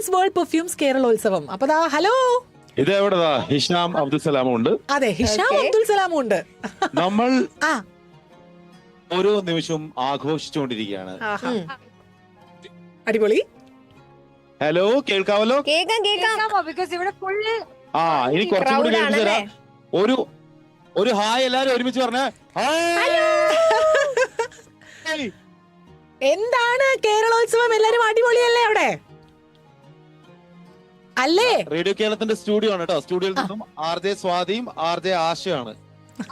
Listens world perfumes കേരളോത്സവം അപ്പൊ ദാ hello? ഇത് എവിടെതാ ഹിഷാം അബ്ദുൽ സലാമും ഉണ്ട്. അതെ ഹിഷാം. അബ്ദുൽ സലാമും ഉണ്ട്. നമ്മൾ ആ. ഓരോ നിമിഷവും ആഘോഷിച്ചുകൊണ്ടിരിക്കുകയാണ്. അടിപൊളി. ഹലോ കേൾക്കാവല്ലോ കേക്കാം ബിക്കോസ് ഇവിടെ ഫുള്ള് ആ ഇനി കുറച്ചും കൂടി കേൾപ്പിച്ചു തരാം. ഒരു ഒരു ഹായ് എല്ലാരും ഒരുമിച്ച് പറഞ്ഞേ എന്താണ്? കേരളോത്സവം എല്ലാരും അടിപൊളിയല്ലേ അവിടെ? അല്ലേ? റേഡിയോ കേരളത്തിന്റെ സ്റ്റുഡിയോ ആണ് കേട്ടോ. സ്റ്റുഡിയോയിൽ നിന്നും ആർ ജെ സ്വാതിയും ആർ ജെ ആശയാണ്.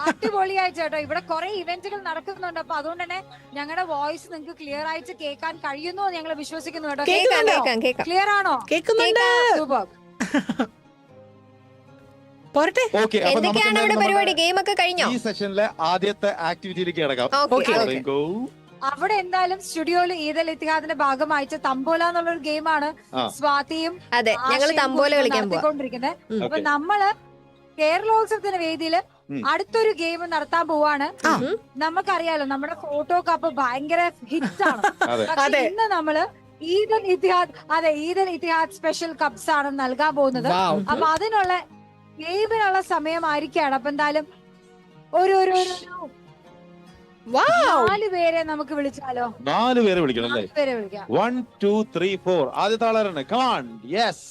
അടിപൊളിയായിട്ട് കേട്ടോ ഇവിടെ കുറെ ഇവന്റുകൾ നടക്കുന്നുണ്ട്. അപ്പൊ അതുകൊണ്ട് തന്നെ ഞങ്ങളുടെ വോയിസ് നിങ്ങൾക്ക് ക്ലിയർ ആയിട്ട് കേൾക്കാൻ കഴിയുന്നു എന്ന് ഞങ്ങൾ വിശ്വസിക്കുന്നു കേട്ടോ. ക്ലിയർ ആണോ? കേൾക്കുന്നുണ്ട്. പോരട്ടെ. എന്തൊക്കെയാണ് ഇവിടെ പരിപാടി? ഗെയിം ഒക്കെ കഴിഞ്ഞോ? ഈ സെഷനിലെ ആദ്യത്തെ ആക്ടിവിറ്റിയിലേക്ക് കിടക്കാം. അവിടെ എന്തായാലും സ്റ്റുഡിയോയിൽ ഈദൽ ഇത്തിഹാദിന്റെ ഭാഗമായിട്ട് തമ്പോല എന്നുള്ള ഒരു ഗെയിമാണ്. സ്വാതിയും അതെ ഞങ്ങൾ തമ്പോല കളിക്കാൻ നടത്തിക്കൊണ്ടിരിക്കുന്നത്. അപ്പൊ. നമ്മൾ കേരളോത്സവത്തിന്റെ വേദിയിൽ അടുത്തൊരു ഗെയിം നടത്താൻ പോവാണ് നമുക്കറിയാലോ നമ്മുടെ ഫോട്ടോ കപ്പ് ഭയങ്കര ഹിറ്റ് ആണ് അതെ പക്ഷെ ഇന്ന് നമ്മൾ ഈദൻ ഇത്തിഹാദ് അതെ Eid al Etihad special cups ആണ് നൽകാൻ പോകുന്നത്. അപ്പൊ അതിനുള്ള ഗെയിമിനുള്ള സമയമായിരിക്കാണ് അപ്പൊ എന്തായാലും ഒരു ഒരു. നാല് പേരെ നമുക്ക് വിളിച്ചാലോ? നാല് പേരെ വിളിക്കണം അല്ലേ? നാല് പേരെ വിളിക്കാം. വൺ ടു ത്രീ ഫോർ ആദ്യത്തെ ആളാരാണ് കമാൺ യെസ്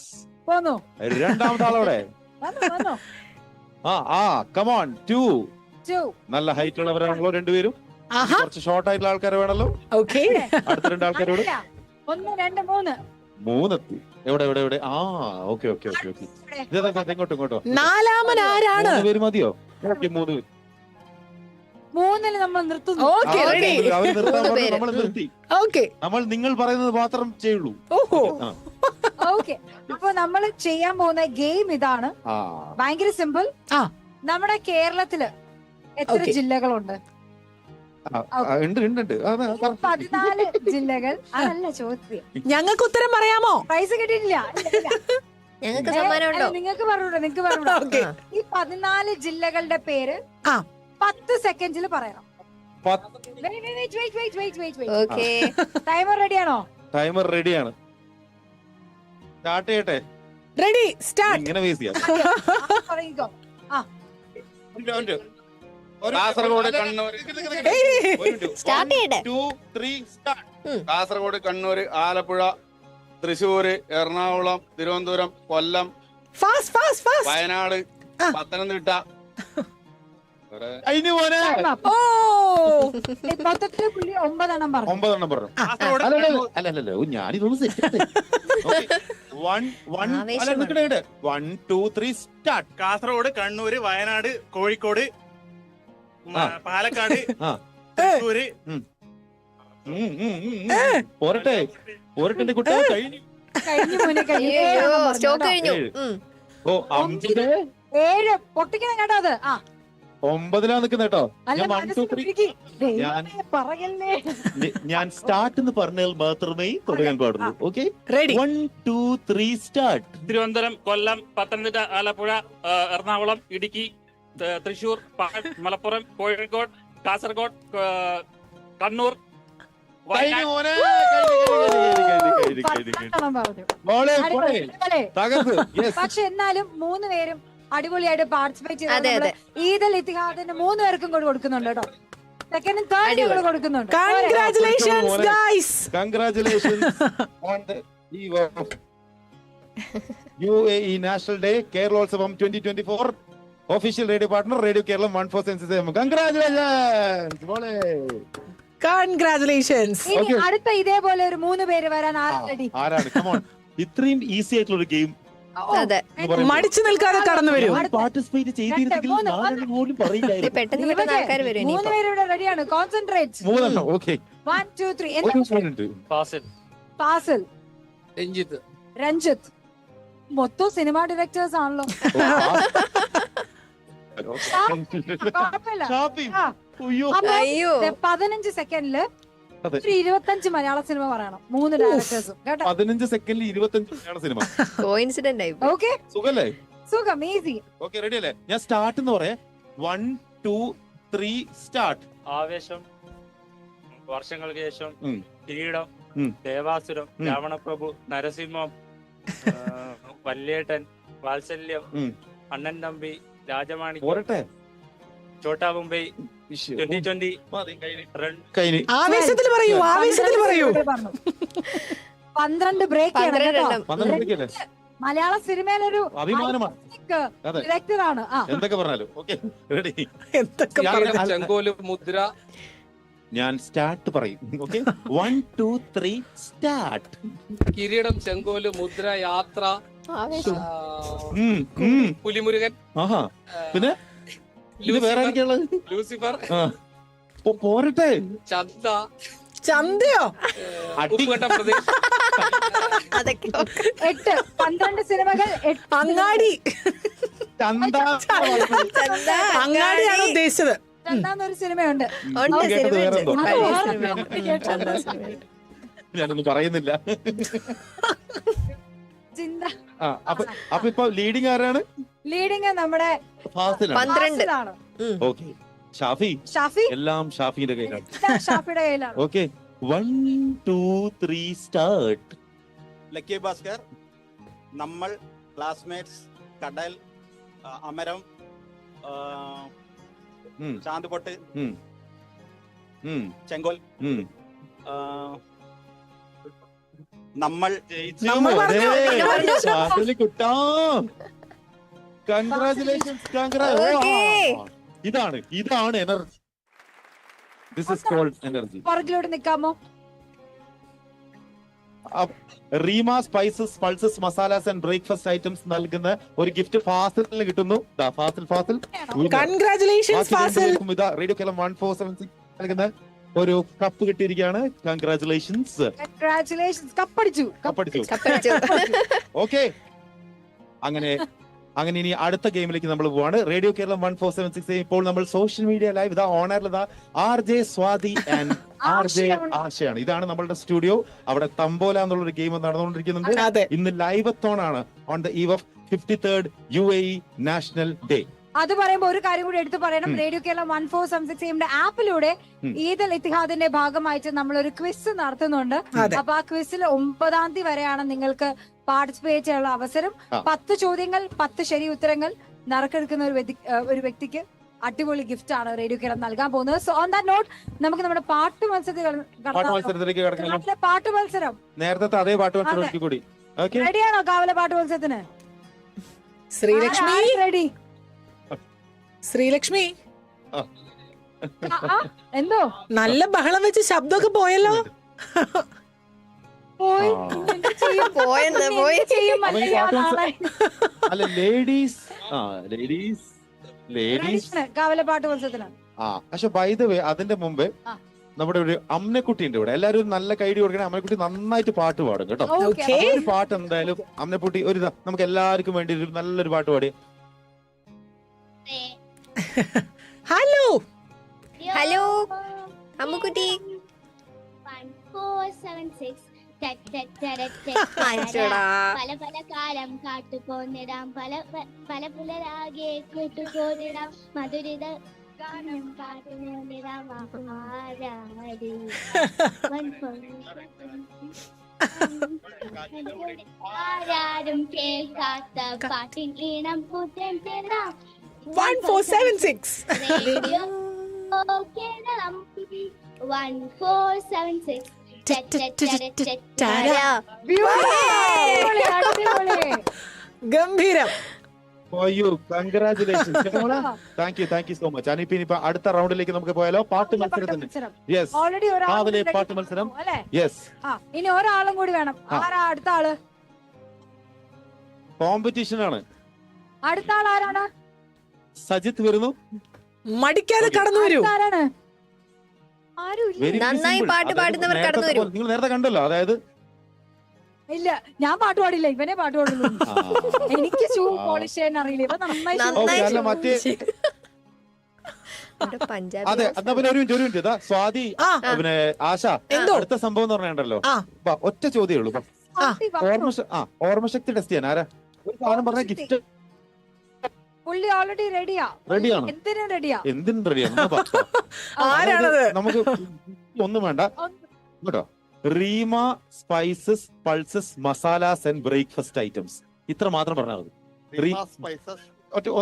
പോന്നു രണ്ടാമത്തെ ആളോടെ വന്നു വന്നു. ആ ആ കമാൺ ടു ടു നല്ല ഹൈറ്റ് ഉള്ളവരാണല്ലോ രണ്ടുപേരും. ആഹാ. കുറച്ച് ഷോർട്ട് ആയിട്ടുള്ള ആൾക്കാർ വേണല്ലോ. ഓക്കെ അടുത്ത രണ്ട് ആൾക്കാരോട് അല്ല. ഒന്ന് രണ്ട് മൂന്ന്. മൂന്നെത്തി എവിടെ എവിടെ എവിടെ? ആ ഓക്കെ ഓക്കെ ഓക്കെ ഓക്കെ ഇവിടെ. ഇതാ ഇങ്ങോട്ടോ ഇങ്ങോട്ടോ. നാലാമൻ ആരാണ്? മൂന്ന് പേര് മതിയോ? ഓക്കെ മൂന്ന് പേര്. മൂന്നിൽ നമ്മൾ നിർത്തുന്നു. Okay ready. അവർ നിർത്താൻ പറഞ്ഞു നമ്മൾ നിർത്തി. ഓക്കെ. നമ്മൾ നിങ്ങൾ പറയുന്നത് മാത്രം ചെയ്യുള്ളൂ. ഓഹോ. ഓക്കെ? അപ്പൊ നമ്മൾ ചെയ്യാൻ പോകുന്ന ഗെയിം ഇതാണ്. ആ. ഭയങ്കര സിമ്പിൾ. ആ. നമ്മുടെ കേരളത്തിൽ എത്ര Okay. ജില്ലകളുണ്ട്? ഉണ്ട് ഉണ്ട് ഉണ്ട്. പതിനാല് ജില്ലകൾ. അതല്ല ചോദ്യം. ഞങ്ങൾക്ക് ഉത്തരം പറയാമോ? പൈസ കിട്ടിയിട്ടില്ല. ഇല്ല, ഇല്ല. ഞങ്ങൾക്ക് സമ്മാനം ഉണ്ടോ അല്ല, നിങ്ങൾക്ക് പറഞ്ഞൂടെ നിങ്ങൾക്ക് പറഞ്ഞു ഓക്കെ. ഈ പതിനാല് ജില്ലകളുടെ പേര് ആ. പത്ത് സെക്കൻഡിൽ പറയണം. ടൈമർ റെഡിയാണോ ടൈമർ റെഡിയാണ് സ്റ്റാർട്ട് ചെയ്യട്ടെ. റെഡി സ്റ്റാർട്ട് ഇങ്ങനെ കാസർഗോഡ് കണ്ണൂർ. സ്റ്റാർട്ട് ചെയ്യട്ടെ. Two three start Kasaragod Kannur Alappuzha Thrissur Ernakulam Thiruvananthapuram Kollam fast fast fast Wayanad Pathanamthitta. ഓ മൊത്തത്തിൽ പുള്ളി ഒമ്പതെണ്ണം പറഞ്ഞു. ഒമ്പതെണ്ണം പറഞ്ഞു. കാസർഗോഡ് അല്ല അല്ല, കണ്ണൂർ- അല്ല അല്ല അല്ല ഞാനിതൊന്ന് സെറ്റ് വൺ വൺ അല്ല ആവേശമാണ്. നിൽക്കണേ one two three start Kasaragod Kannur Wayanad Kozhikode Palakkad. Thrissur. പോരട്ടെ. പോരട്ടെ കുട്ടി. കഴിഞ്ഞു. കഴിഞ്ഞു. ഓ അഞ്ചിൽ ഏഴ്. പൊട്ടിക്കണം കേട്ടോ അത്. ആ. ഒമ്പതിലാ നിൽക്കുന്ന കേട്ടോ. ഞാൻ വൺ ടു ത്രീ പറയല്ലേ. ഞാൻ സ്റ്റാർട്ട് എന്ന് പറഞ്ഞാൽ മാത്രമേ തുടങ്ങാൻ പാടുള്ളൂ. Okay ready one two three start Thiruvananthapuram Kollam Pathanamthitta Alappuzha Ernakulam Idukki Thrissur Malappuram Kozhikode Kasaragod Kannur പക്ഷെ എന്നാലും മൂന്ന് പേരും അടിപൊളിയായിട്ട് പാർട്ടിസിപ്പേറ്റ് ചെയ്ത് ഈദൽ ഇത്തിഹാദിന്റെ മൂന്ന് പേർക്കും കൂടി കൊടുക്കുന്നുണ്ട് കേട്ടോ സെക്കൻഡ് തേർഡും. കൂടെ കൊടുക്കുന്നുണ്ട് congratulations. Guys Congratulations on the eve of UAE National Day, Keraloത്സവം 2024. Official radio partner, Radio Kerala 1477. Congratulations! മോളെ. കൺഗ്രാറ്റുലേഷൻസ് ഇനി Okay. അടുത്ത ഇതേപോലെ ഒരു മൂന്ന് പേര് വരാൻ ആൾറെഡി ആരാണ് Come on. ഇത്രയും ഈസി ആയിട്ടുള്ള ഒരു ഗെയിം അതെ മടിച്ചു നിൽക്കാതെ കടന്നു വരും. പാർട്ടിസിപ്പേറ്റ് ചെയ്തിരുന്നെങ്കിൽ മൂന്ന്, ഞാനൊന്നും പോലും ദേ പറയില്ലായിരുന്നു പെട്ടെന്ന് പെട്ടെന്ന് ആൾക്കാർ വരും മൂന്ന് ഇനിയിപ്പോ. പേര് ഇവിടെ റെഡിയാണ് കോൺസെൻട്രേറ്റ് മൂന്നെണ്ണം ഓക്കെ വൺ ടു ത്രീ ഒരു മിനിറ്റ് ഫാസിൽ. രഞ്ജിത്ത്. രഞ്ജിത്ത്. മൊത്തം സിനിമ ഡയറക്ടേഴ്സ് ആണല്ലോ. കുഴപ്പമില്ല. ഷാപ്പി ആ. അയ്യോ. അപ്പൊ അയ്യോ ദേ പതിനഞ്ച് സെക്കൻഡിൽ. ഒരു ഇരുപത്തഞ്ച് മലയാള സിനിമ പറയണം. മൂന്ന് ഡയറക്ടേഴ്സും കേട്ടോ? പതിനഞ്ച് സെക്കൻഡിൽ ഇരുപത്തഞ്ച് മലയാള സിനിമ. കോയിൻസിഡന്റ് ആയി ഓക്കെ സുഖല്ലേ? സുഖം ഈസി ഓക്കെ റെഡി അല്ലേ? ഞാൻ സ്റ്റാർട്ട് എന്ന് പറയാം. വൺ ടു ത്രീ സ്റ്റാർട്ട് ആവേശം വർഷങ്ങൾക്ക് ശേഷം. കിരീടം ദേവാസുരം രാവണപ്രഭു നരസിംഹം വല്യേട്ടൻ വാത്സല്യം അണ്ണൻ തമ്പി രാജമാണി ചോട്ടാ മുംബൈ ട്വന്റി ട്വന്റി കൈനി ആവേശത്തിൽ പറയൂ ആവേശത്തിൽ പറയൂ. പന്ത്രണ്ട് ബ്രേക്ക് മലയാള സിനിമയിലൊരു അഭിമാനമാണ്. ഡയറക്ടർ ആണ്. എന്തൊക്കെ പറഞ്ഞാലും. ചെങ്കോൽ മുദ്ര. ഞാൻ സ്റ്റാർട്ട് പറയും. Okay? One two three start Kireedam Chenkol Mudra യാത്ര. പുലിമുരുകൻ. ആഹാ. പിന്നെ? ഇത് വേറെ ആരൊക്കെയുള്ളത് ലൂസിഫർ. പോ- പോരട്ടെ. ചന്ത. ചന്തയോ? അടി. ഉപ്പുകെട്ട പ്രദേശ്. അതൊക്കെ എട്ട് പന്ത്രണ്ട് സിനിമകൾ എട്ട് അങ്ങാടി. ചന്ത ചന്ത. അങ്ങാടിയാണ് ഉദ്ദേശിച്ചത്. രണ്ടാമതൊരു സിനിമയുണ്ട്. ഉണ്ട് കേട്ടത് വേറെ സിനിമയുണ്ട് എന്തോ. പഴയ സിനിമയുണ്ട്. വേറെ ചന്ത സിനിമയുണ്ട്. ഞാനൊന്നും പറയുന്നില്ല. ചിന്ത. ആ അപ്പൊ അപ്പൊ ഇപ്പൊ ലീഡിങ് ആരാണ്? ലീഡിങ് നമ്മുടെ പന്ത്രണ്ട്. ഫാസിലാണ്. ഓക്കെ. ഷാഫി ഷാഫി? എല്ലാം ഷാഫിന്റെ കയ്യിലാണ്. ഷാഫിയുടെ കയ്യിലാണ്. Okay. One two three start lucky Bhaskar നമ്മൾ ക്ലാസ്മേറ്റ്സ് കടൽ ആ, അമരം ആ, ചാന്തുപൊട്ട് ചെങ്കോൽ ആ, നമ്മൾ നമ്മൾ പറഞ്ഞു. കുട്ടാ കൺഗ്രാചുലേഷൻസ് Okay. ഇതാണ് ഇതാണ് energy this is called energy പുറകിലോട്ട് നിൽക്കാമോ Reema spices pulses masalas and breakfast items നൽകുന്ന ഒരു ഗിഫ്റ്റ് ഫാസിലിന് കിട്ടുന്നു. ദാ Fazil Fazil. Congratulations Fazil. Radio Keralam one four seven six നൽകുന്ന ഒരു കപ്പ് കിട്ടിയിരിക്കുകയാണ്. കൺഗ്രാചുലേഷൻസ് കൺഗ്രാറ്റുലേഷൻസ് കപ്പടിച്ചു. കപ്പടിച്ചു. കപ്പടിച്ചു. ഓക്കെ അങ്ങനെ അങ്ങനെ ഇനി അടുത്ത ഗെയിമിലേക്ക് നമ്മൾ പോവാണ്. Radio Keralam one four seven six ഇപ്പോൾ നമ്മൾ സോഷ്യൽ മീഡിയ ലൈവ് ഇതാ ഓണറിലതാ ഇതാ R J Swathi and R J ആശയാണ്. ഇതാണ് നമ്മളുടെ സ്റ്റുഡിയോ അവിടെ തമ്പോല എന്നുള്ള ഒരു ഗെയിം നടന്നുകൊണ്ടിരിക്കുന്നുണ്ട് ഇന്ന് ലൈവ് ആണ്. On the eve of fifty third U A national day അത് പറയുമ്പോൾ ഒരു കാര്യം കൂടി എടുത്തു പറയണം. Radio Keralam one four seven six എമ്മിന്റെ ആപ്പിലൂടെ ഈദൽ ഇത്തിഹാദിന്റെ ഭാഗമായിട്ട് നമ്മൾ ഒരു ക്വിസ് നടത്തുന്നുണ്ട് അപ്പൊ ആ ക്വിസിൽ ഒമ്പതാം തീയതി വരെയാണ് നിങ്ങൾക്ക് പാർട്ടിസിപ്പേറ്റ് ചെയ്യാനുള്ള അവസരം. പത്ത് ചോദ്യങ്ങൾ പത്ത് ശരി ഉത്തരങ്ങൾ നറുക്കെടുക്കുന്ന ഒരു വ്യക്തി- ഒരു വ്യക്തിക്ക് അടിപൊളി ഗിഫ്റ്റ് ആണ് റേഡിയോ കേരളം നൽകാൻ പോകുന്നത്. സോ ഓൺ ദാറ്റ് നോട്ട് നമുക്ക് നമ്മുടെ പാട്ട് മത്സരത്തിൽ പാട്ട് മത്സരം. നേരത്തെ അതേ പാട്ട് മത്സരം കൂടി. ഓക്കെ റെഡിയാണോ കാവല പാട്ട് മത്സരത്തിന്? ശ്രീലക്ഷ്മി. റെഡി ശ്രീലക്ഷ്മി. എന്തോ? നല്ല ബഹളം വെച്ച് ശബ്ദമൊക്കെ പോയല്ലോ. പോയി? പോയെന്ന് പോയി? അല്ല ലേഡീസ് ആ ലേഡീസ് ലേഡീസ് കാവലപ്പാട്ട് ആ പക്ഷെ ബൈ ദ വേ അതിന്റെ മുമ്പ് നമ്മുടെ ഒരു അമ്മക്കുട്ടി ഉണ്ട് ഇവിടെ. എല്ലാവരും ഒരു നല്ല കൈഡി കൊടുക്കണേ. അമ്മക്കുട്ടി നന്നായിട്ട് പാട്ട് പാടും കേട്ടോ. ഒരു പാട്ട് എന്തായാലും അമ്മക്കുട്ടി ഒരു ഇതാ, നമുക്ക് എല്ലാവർക്കും വേണ്ടി ഒരു നല്ലൊരു പാട്ട് പാടി. Hello hello Ammukutty. അയച്ചോടാ പല പല കാലം കാട്ടുപോന്നിടാം. പല പല പുലരാകെ കൂട്ടുപോന്നിടാം. മധുരിത ഗാനം കാട്ടുപോന്നിടാം ആരാടി? ആരാരും കേൾക്കാത്ത പാട്ടിൻ ഈണം പുത്തൻ തിടാം one four seven six Keralam one four seven six. ഗംഭീരം. അയ്യോ congratulation. Thank you thank you so much അനിപ്പി ഇനിയിപ്പോ അടുത്ത റൗണ്ടിലേക്ക് നമുക്ക് പോയാലോ? പാട്ട് മത്സരത്തിന്. മത്സരം. യെസ് ഓൾറെഡി രാവിലെ പാട്ട് മത്സരം. യെസ് ആ ഇനി ഒരാളും കൂടി വേണം. ആരാ അടുത്ത ആൾ? കോമ്പറ്റീഷൻ ആണ്. അടുത്ത ആൾ ആരാണ്? സജിത്ത് വരുന്നു. മടിക്കാതെ കടന്നു വരൂ. ആരാണ്? നന്നായി. പാട്ട് പാടുന്നവർ കടന്നു വരും. നിങ്ങൾ നേരത്തെ കണ്ടല്ലോ അതായത് ഇല്ല ഞാൻ പാട്ട് പാടില്ല ഇവനെ പാട്ട് പാടുള്ളൂ. എനിക്ക് ഷൂ. പോളിഷ് ചെയ്യാൻ അറിയില്ല ഇവ നന്നായി നന്നായി അതെ എന്നാ പിന്നെ ഒരു മിനിറ്റ് ഒരു മിനിറ്റ് ഇതാ സ്വാതി പിന്നെ ആശ അടുത്ത സംഭവം എന്ന് പറഞ്ഞുണ്ടല്ലോ ആ. ഒറ്റ ചോദ്യമേ ഉള്ളൂ. ഓർമ്മ ആ. ഓർമ്മശക്തി ടെസ്റ്റ് ചെയ്യാൻ ആരാ? ഒരു സാധനം പറഞ്ഞ ഗിഫ്റ്റ് പുള്ളി ഓൾറെഡി റെഡിയാ റെഡിയാണ് എന്തിനും റെഡിയാ എന്തിനും റെഡിയാണ് ആരാണത്? നമുക്ക് ഒന്നും വേണ്ട. കേട്ടോ? Reema spices pulses masalas and breakfast items ഇത്ര മാത്രം പറഞ്ഞാൽ മതി.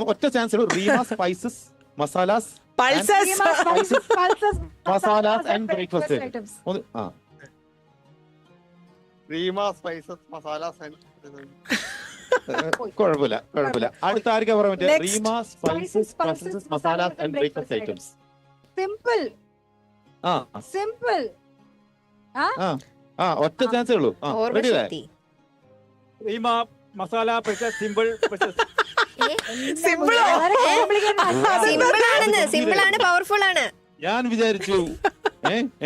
ഒറ്റ ചാൻസ് ഉള്ളൂ. Reema spices masalas pulses masalas and breakfast items ആ. റീമ സ്പൈസസ് മസാല കുഴപ്പമില്ല കുഴപ്പമില്ല. അടുത്ത ആർക്കാ പറയാൻ പറ്റുക Reema spices pulses masalas and breakfast items simple ആ. സിമ്പിൾ ആ? ആ. ഒറ്റ ചാൻസേ ഉള്ളൂ. ആ ready Reema masala simple? Simple ആണ്? സിമ്പിൾ ആണ് പവർഫുൾ ആണ്. ഞാൻ വിചാരിച്ചു.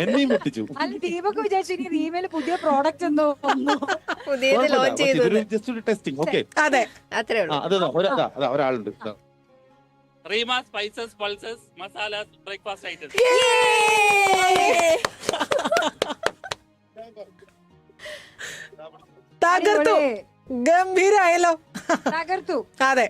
എന്നെയും വെട്ടിച്ചു അല്ല ദീപക് വിചാരിച്ചു ഇനി റീമേൽ പുതിയ പ്രോഡക്റ്റ് എന്തോ വന്നു. പുതിയത് ലോഞ്ച് ചെയ്തു ജസ്റ്റ് ഒരു ടെസ്റ്റിംഗ് ഓക്കെ അതെ. അത്രേ ഉള്ളൂ. അതെ ഒരാ അതാ ഒരാളുണ്ട്. Reema spices pulses breakfast items തകർത്തു. ഗംഭീരായല്ലോ. തകർത്തു. അതെ.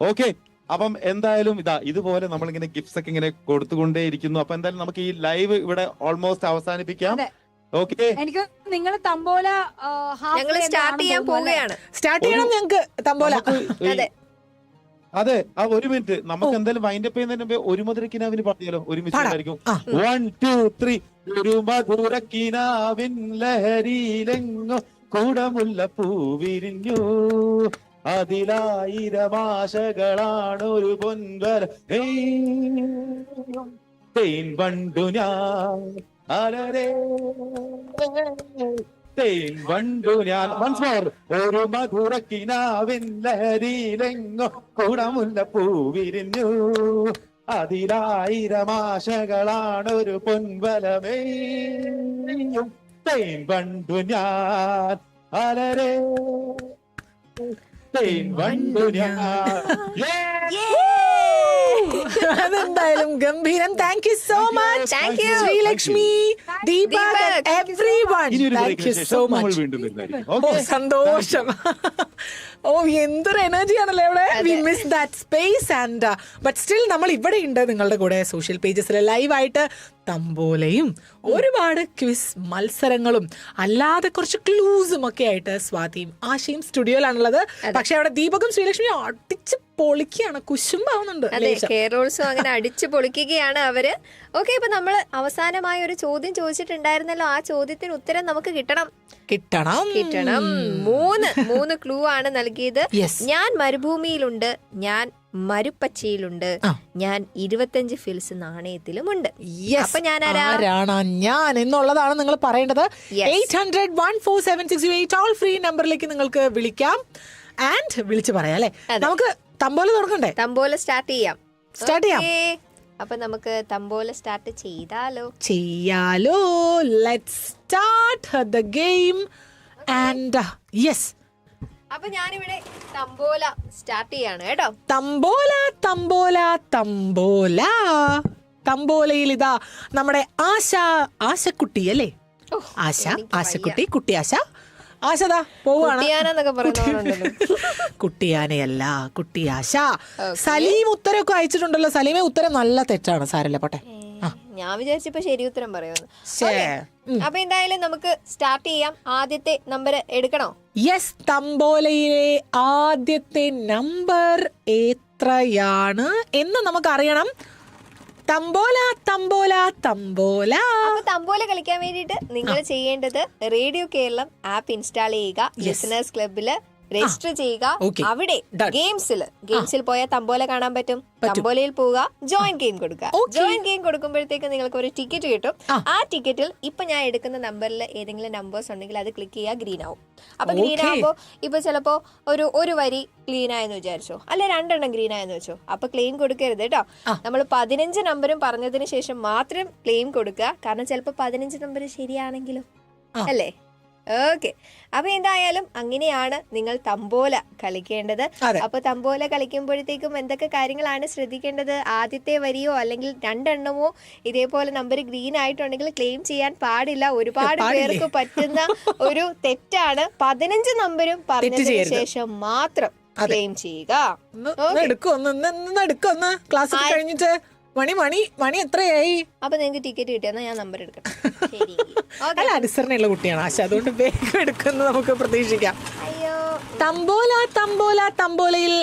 ഓക്കെ അപ്പം എന്തായാലും ഇതാ ഇതുപോലെ നമ്മളിങ്ങനെ ഗിഫ്റ്റ്സ് ഒക്കെ ഇങ്ങനെ കൊടുത്തുകൊണ്ടേയിരിക്കുന്നു. അപ്പൊ എന്തായാലും നമുക്ക് ഈ ലൈവ് ഇവിടെ ഓൾമോസ്റ്റ് അവസാനിപ്പിക്കാം. ഓക്കെ എനിക്ക് നിങ്ങൾ തമ്പോല ഞങ്ങൾ സ്റ്റാർട്ട് ചെയ്യാൻ പോവുകയാണ്. സ്റ്റാർട്ട് ചെയ്യണം ഞങ്ങൾക്ക് തമ്പോല. അതെ. അതെ ആ ഒരു മിനിറ്റ് നമുക്ക് എന്തായാലും വൈൻഡ് അപ്പ് ചെയ്യുന്നതിന് മുമ്പേ ഒരു മധുരക്കിനാവിന് പറഞ്ഞാലോ? ഒരുമിച്ച് ആയിരിക്കും. വൺ ടു ത്രീ ഒരു മധുരക്കിനാവിൻ ലഹരിയിലെങ്ങോ കൂടമുല്ല പൂവിരിഞ്ഞു. അതിലായിരമാശകളാണ് ഒരു പൊൻവര തേൻ വണ്ടു ഞാൻ അലരേ. തേൻ വണ്ടു ഞാൻ. More. ഒരു മധുരക്കിനാവിൻ ലഹരിയിലെങ്ങോ കുടമുല്ല പൂവിരിഞ്ഞു. അതിലായിരമാശകളാണ് ഒരു പൊൻവലമേയും തേൻ വണ്ടു ഞാൻ അലരേ. തേൻ വണ്ടു ഞാൻ അതെന്തായാലും ഗംഭീരം. Thank you so much thank you Sreelakshmi Deepak everyone thank you so much ഓ സന്തോഷം. ഓ എന്തൊരു എനർജി ആണല്ലോ ഇവിടെ we miss that space and but still നമ്മൾ ഇവിടെ ഉണ്ട് നിങ്ങളുടെ കൂടെ സോഷ്യൽ പേജസിൽ ലൈവായിട്ട് തമ്പോലയും ഒരുപാട് ക്വിസ് മത്സരങ്ങളും അല്ലാതെ കുറച്ച് ക്ലൂസും ഒക്കെ ആയിട്ട് സ്വാതിയും ആശയും സ്റ്റുഡിയോയിലാണുള്ളത് പക്ഷെ അവിടെ ദീപകും ശ്രീലക്ഷ്മിയും അടിച്ച് പൊളിക്കുകയാണ് കുശുമ്പാവുന്നുണ്ട് അതെ കേരളോത്സവം അങ്ങനെ അടിച്ചു പൊളിക്കുകയാണ് അവർ. ഓക്കെ ഇപ്പൊ നമ്മൾ അവസാനമായ ഒരു ചോദ്യം ചോദിച്ചിട്ടുണ്ടായിരുന്നല്ലോ. ആ ചോദ്യത്തിന് ഉത്തരം നമുക്ക് കിട്ടണം. കിട്ടണം. കിട്ടണം. മൂന്ന് മൂന്ന് ക്ലൂ ആണ് നൽകിയത്. ഞാൻ മരുഭൂമിയിലുണ്ട്. ഞാൻ മരുപ്പച്ചയിലുണ്ട്. ഞാൻ ഇരുപത്തഞ്ച് ഫിൽസ് നാണയത്തിലും ഉണ്ട് അപ്പൊ ഞാൻ ആരാണ് ഞാൻ എന്നുള്ളതാണ് നിങ്ങൾ പറയേണ്ടത്. Eight hundred one four seven six eight toll free നമ്പറിലേക്ക് നിങ്ങൾക്ക് വിളിക്കാം. ആൻഡ് വിളിച്ചു പറയാം അല്ലെ? നമുക്ക് തമ്പോല തുടങ്ങണ്ടേ? തമ്പോല സ്റ്റാർട്ട് ചെയ്യാം. സ്റ്റാർട്ട് ചെയ്യാം. അപ്പൊ നമുക്ക് തമ്പോല സ്റ്റാർട്ട് ചെയ്താലോ. ചെയ്യാലോ. Let start the game and yes അപ്പൊ ഞാനിവിടെ തമ്പോല സ്റ്റാർട്ട് ചെയ്യാണ് കേട്ടോ. തമ്പോല തമ്പോല തമ്പോല. തമ്പോലയിൽ ഇതാ നമ്മുടെ ആശ ആശക്കുട്ടി അല്ലേ? ആശ ആശക്കുട്ടി കുട്ടി ആശ. ആശതാ പോവാണ്. കുട്ടിയാനയല്ല കുട്ടിയാശ. സലീം ഉത്തരമൊക്കെ അയച്ചിട്ടുണ്ടല്ലോ. സലീമെ ഉത്തരം നല്ല തെറ്റാണ്. സാരല്ല പോട്ടെ. ഞാൻ വിചാരിച്ചപ്പോ ശരി ഉത്തരം പറയുമെന്ന് ശ്ശേ. അപ്പൊ എന്തായാലും നമുക്ക് സ്റ്റാർട്ട് ചെയ്യാം. ആദ്യത്തെ നമ്പർ എടുക്കണോ? യെസ് തമ്പോലയിലെ ആദ്യത്തെ നമ്പർ എത്രയാണ് എന്ന് നമുക്ക് അറിയണം തമ്പോല തമ്പോല തമ്പോല. അപ്പൊ തമ്പോല കളിക്കാൻ വേണ്ടിയിട്ട് നിങ്ങൾ ചെയ്യേണ്ടത് റേഡിയോ കേരളം ആപ്പ് ഇൻസ്റ്റാൾ ചെയ്യുക ലിസണേഴ്സ് ക്ലബിൽ രജിസ്റ്റർ ചെയ്യുക. അവിടെ ഗെയിംസിൽ ഗെയിംസിൽ പോയാൽ തമ്പോല കാണാൻ പറ്റും. തമ്പോലയിൽ പോവുക ജോയിൻ ഗെയിം കൊടുക്കുക. ജോയിൻ ഗെയിം കൊടുക്കുമ്പോഴത്തേക്ക് നിങ്ങൾക്ക് ഒരു ടിക്കറ്റ് കിട്ടും. ആ. ടിക്കറ്റിൽ ഇപ്പൊ ഞാൻ എടുക്കുന്ന നമ്പറിൽ ഏതെങ്കിലും നമ്പേഴ്സ് ഉണ്ടെങ്കിൽ അത് ക്ലിക്ക് ചെയ്യുക ഗ്രീൻ ആവും. അപ്പൊ ഗ്രീൻ. ആകുമ്പോൾ ഇപ്പൊ ചിലപ്പോ ഒരു ഒരു വരി ക്ലീൻ ആയെന്ന് വിചാരിച്ചോ. അല്ല രണ്ടെണ്ണം ഗ്രീൻ ആയെന്ന് വെച്ചോ. അപ്പൊ ക്ലെയിം കൊടുക്കരുത് കേട്ടോ. നമ്മൾ പതിനഞ്ച് നമ്പറും പറഞ്ഞതിന് ശേഷം മാത്രം ക്ലെയിം കൊടുക്കുക. കാരണം ചിലപ്പോ പതിനഞ്ച് നമ്പർ ശരിയാണെങ്കിലും അല്ലേ? ഓക്കെ അപ്പൊ എന്തായാലും അങ്ങനെയാണ് നിങ്ങൾ തമ്പോല കളിക്കേണ്ടത്. അപ്പൊ തമ്പോല കളിക്കുമ്പോഴത്തേക്കും എന്തൊക്കെ കാര്യങ്ങളാണ് ശ്രദ്ധിക്കേണ്ടത്? ആദ്യത്തെ വരിയോ അല്ലെങ്കിൽ രണ്ടെണ്ണമോ ഇതേപോലെ നമ്പർ ഗ്രീൻ ആയിട്ടുണ്ടെങ്കിൽ ക്ലെയിം ചെയ്യാൻ പാടില്ല. ഒരുപാട് പേർക്ക് പറ്റുന്ന ഒരു തെറ്റാണ്. പതിനഞ്ച് നമ്പരും പറഞ്ഞതിന് ശേഷം മാത്രം. ക്ലെയിം ചെയ്യുക. ക്ലാസ് കഴിഞ്ഞിട്ട് മണി മണി മണി എത്രയായി? അപ്പൊ നിങ്ങൾക്ക് ടിക്കറ്റ് കിട്ടിയെന്നാ ഞാൻ നമ്പർ എടുക്കാം അല്ല അനുസരണയുള്ള കുട്ടിയാണ്. ആശ അതുകൊണ്ട് വേഗം എടുക്കുന്നത് നമുക്ക് പ്രതീക്ഷിക്കാം. തമ്പോല തമ്പോല തമ്പോലയിൽ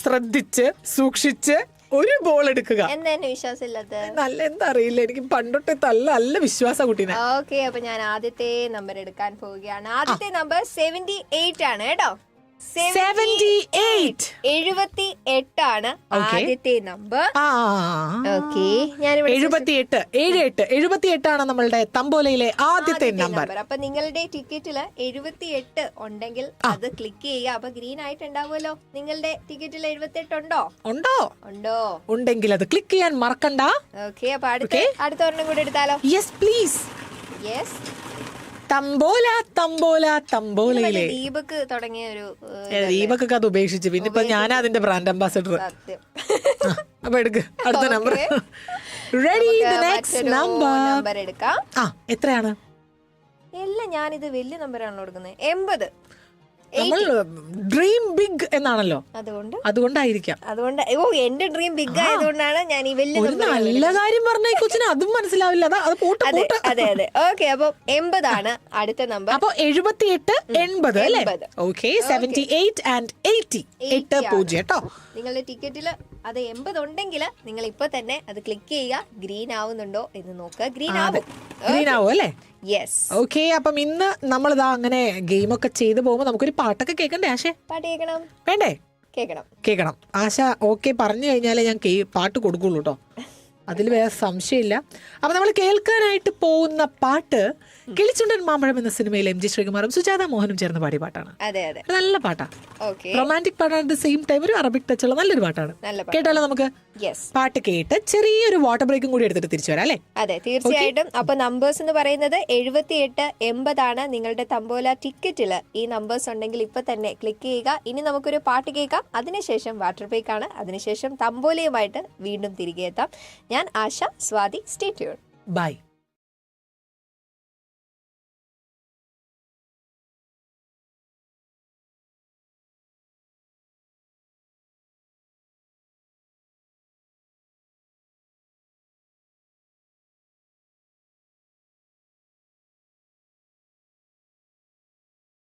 ശ്രദ്ധിച്ച് സൂക്ഷിച്ച് ഒരു ബോൾ എടുക്കുക. എന്താ എന്നെ വിശ്വാസമില്ലാത്ത നല്ല എന്താ അറിയില്ല. എനിക്ക് പണ്ടൊട്ട് തല്ല നല്ല വിശ്വാസ കുട്ടീനെ. ഓക്കെ അപ്പൊ ഞാൻ ആദ്യത്തെ നമ്പർ എടുക്കാൻ പോവുകയാണ്. ആദ്യത്തെ നമ്പർ സെവന്റി എയ്റ്റ് ആണ് കേട്ടോ? എഴുപത്തി എട്ടാണ്. ആദ്യത്തെ നമ്പർ ഓക്കെ ഏഴ് എട്ട്. എഴുപത്തി നമ്മളുടെ തമ്പോലയിലെ ആദ്യത്തെ നമ്പർ അപ്പൊ നിങ്ങളുടെ ടിക്കറ്റിൽ എഴുപത്തി എട്ട് ഉണ്ടെങ്കിൽ അത് ക്ലിക്ക് ചെയ്യുക. അപ്പൊ ഗ്രീൻ ആയിട്ട് ഉണ്ടാവുമല്ലോ നിങ്ങളുടെ ടിക്കറ്റിൽ എഴുപത്തി എട്ട് ഉണ്ടോ? ഉണ്ടോ? ഉണ്ടോ? ഉണ്ടെങ്കിൽ അത് ക്ലിക്ക് ചെയ്യാൻ മറക്കണ്ട. ഓക്കെ അപ്പൊ അടുത്ത അടുത്ത ഒരെണ്ണം കൂടെ എടുത്താലോ? Yes please yes tambola tambola തമ്പോലയിലെ. Deepak തുടങ്ങിയ ഒരു ദീപക്കൊക്കെ അത് ഉപേക്ഷിച്ചു. പിന്നെ ഇപ്പൊ ഞാനാ അതിന്റെ ബ്രാൻഡ് അംബാസഡർ അപ്പൊ എടുക്ക്. അടുത്ത നമ്പർ റെഡി നെക്സ്റ്റ് നമ്പർ എടുക്കാം. ആ എത്രയാണ്? എല്ലാം ഞാനിത് വലിയ നമ്പറാണല്ലോ കൊടുക്കുന്നത് എൺപത്. നമ്മൾ ഡ്രീം ബിഗ് എന്നാണല്ലോ. അതുകൊണ്ട്? അതുകൊണ്ടായിരിക്കാം. അതുകൊണ്ട് ഓ എന്റെ ഡ്രീം ബിഗ് ആയതുകൊണ്ടാണ് ഞാൻ ഈ വലിയ നല്ല കാര്യം പറഞ്ഞ കൊച്ചിന് അതും മനസ്സിലാവില്ല. അത് പോട്ട് അതെ അതെ ഓക്കെ അപ്പൊ എൺപതാണ് അടുത്ത നമ്പർ അപ്പൊ എഴുപത്തി എട്ട് എൺപത്. Okay seventy eight and eighty എട്ട് പൂജ്യം കേട്ടോ? നിങ്ങളുടെ ടിക്കറ്റിൽ അത് എൺപത് ഉണ്ടെങ്കിൽ നിങ്ങൾ ഇപ്പൊ തന്നെ അത് ക്ലിക്ക് ചെയ്യുക. ഗ്രീൻ ആവുന്നുണ്ടോ എന്ന് നോക്കുക. ഗ്രീൻ ആവും. ഗ്രീൻ ആവും അല്ലേ യെസ് ഓക്കെ അപ്പം ഇന്ന് നമ്മളിതാ അങ്ങനെ ഗെയിമൊക്കെ ചെയ്തു പോകുമ്പോൾ നമുക്കൊരു പാട്ടൊക്കെ കേൾക്കണ്ടേ ആശേ? പാട്ട് കേൾക്കണം വേണ്ടേ? കേൾക്കണം കേൾക്കണം ആശ ഓക്കെ പറഞ്ഞു കഴിഞ്ഞാലേ ഞാൻ പാട്ട് കൊടുക്കുള്ളൂ കേട്ടോ അതിൽ വേറെ സംശയമില്ല. അപ്പൊ നമ്മൾ കേൾക്കാനായിട്ട് പോകുന്ന പാട്ട് കിളിച്ചുണ്ടൻ മാമ്പഴം എന്ന സിനിമയിൽ എം ജി ശ്രീകുമാറും സുജാത മോഹനും ചേർന്ന് പാടിയ പാട്ടാണ്. നല്ല പാട്ടാ ഓക്കെ റൊമാന്റിക് പാട്ടാണ് അറ്റ് ദ സെയിം ടൈം ഒരു അറബിക് ടച്ചുള്ള നല്ലൊരു പാട്ടാണ്. കേട്ടാലോ നമുക്ക്? പാട്ട് കേട്ട് ചെറിയൊരു വാട്ടർ ബ്രേക്കും കൂടി എടുത്തിട്ട് തിരിച്ചു വരാം അല്ലേ? അതെ തീർച്ചയായിട്ടും. അപ്പൊ നമ്പേഴ്സ് എന്ന് പറയുന്നത് എഴുപത്തിയെട്ട് എൺപതാണ് നിങ്ങളുടെ തമ്പോല ടിക്കറ്റിൽ ഈ നമ്പേഴ്സ് ഉണ്ടെങ്കിൽ ഇപ്പൊ തന്നെ ക്ലിക്ക് ചെയ്യുക. ഇനി നമുക്കൊരു പാട്ട് കേൾക്കാം. അതിനുശേഷം വാട്ടർ ബ്രേക്ക് ആണ്. അതിനുശേഷം തമ്പോലയുമായിട്ട് വീണ്ടും തിരികെ എത്താം. ഞാൻ Asha Swathi stay tune bye